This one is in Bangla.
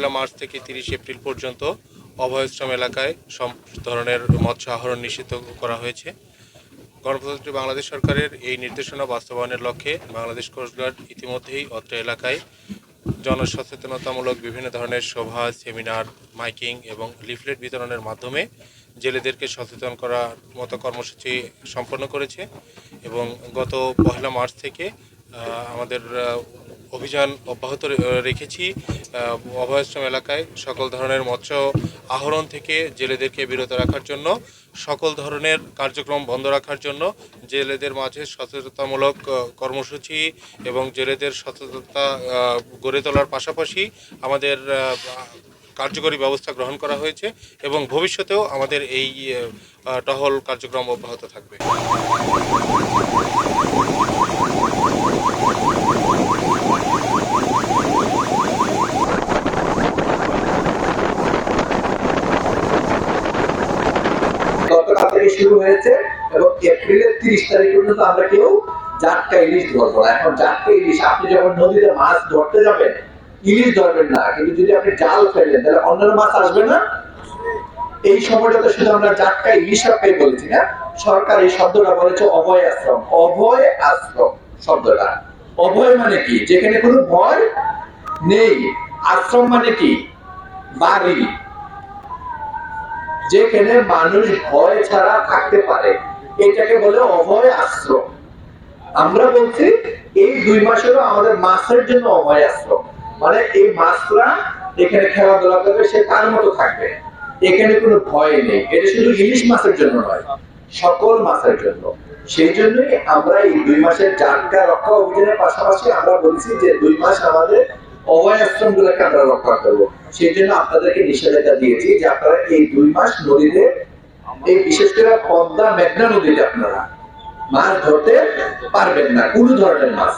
পহেলা মার্চ থেকে তিরিশ এপ্রিল পর্যন্ত অভয়শ্রম এলাকায় সব ধরনের মৎস্য আহরণ নিষিদ্ধ করা হয়েছে। গণপ্রজাতন্ত্রী বাংলাদেশ সরকারের এই নির্দেশনা বাস্তবায়নের লক্ষ্যে বাংলাদেশ কোস্টগার্ড ইতিমধ্যেই অত্র এলাকায় জনসচেতনতামূলক বিভিন্ন ধরনের সভা সেমিনার, মাইকিং এবং লিফলেট বিতরণের মাধ্যমে জেলেদেরকে সচেতন করার মতো কর্মসূচি সম্পন্ন করেছে এবং গত পহেলা মার্চ থেকে আমাদের অভিযান অব্যাহত রেখেছি। অভয়াশ্রম এলাকায় সকল ধরনের মৎস্য আহরণ থেকে জেলেদেরকে বিরত রাখার জন্য, সকল ধরনের কার্যক্রম বন্ধ রাখার জন্য, জেলেদের মাঝে সচেতনতামূলক কর্মসূচি এবং জেলেদের সচেতনতা গড়ে তোলার পাশাপাশি আমাদের কার্যকরী ব্যবস্থা গ্রহণ করা হয়েছে এবং ভবিষ্যতেও আমাদের এই টহল কার্যক্রম অব্যাহত থাকবে গতকাল থেকে শুরু হয়েছে এবং এপ্রিলের তিরিশ তারিখ পর্যন্ত আমরা কেউ জাটকা ইলিশ ধরবো না। এখন জাটকা ইলিশ, আপনি যখন নদীতে মাছ ধরতে যাবেন, ইলিশ ধরবেন না, কিন্তু যদি আপনি জাল ফেলেন, তাহলে অন্যান্য মাছ আসবে না? এই সময়টাতে শুধু আমরা জাটকা ইলিশ পেয়ে বলেছি না, সরকার এই শব্দটা বলেছে অভয় আশ্রম। অভয় আশ্রম শব্দটা। অভয় মানে কি? যেখানে কোনো ভয় নেই। আশ্রম মানে কি? বাড়ি। যেখানে মানুষ ভয় ছাড়া থাকতে পারে, এটাকে বলে অভয় আশ্রম। আমরা বলছি, এই দুই মাসেরও আমাদের মাছের জন্য অভয় আশ্রম। মানে এই মাছরা এখানে খেলাধুলা করবে, সে তার মতো থাকবে। এখানে কোনো ভয় নেই। এটা শুধু ইলিশ মাছের জন্য নয়, সকল মাছের জন্য। সেই জন্যই আমরা এই দুই মাসের জাটকা রক্ষা অভিযানের পাশাপাশি আমরা বলছি যে দুই মাস আমাদের অভয় আশ্রম গুলোকে আমরা রক্ষা করব। সেই জন্য আপনাদেরকে নিষেধাজ্ঞা দিয়েছি যে আপনারা এই দুই মাস নদীতে, এই বিশেষ করে পদ্মা, মেঘনা নদীতে আপনারা মাছ ধরতে পারবেন না, কোন ধরনের মাছ।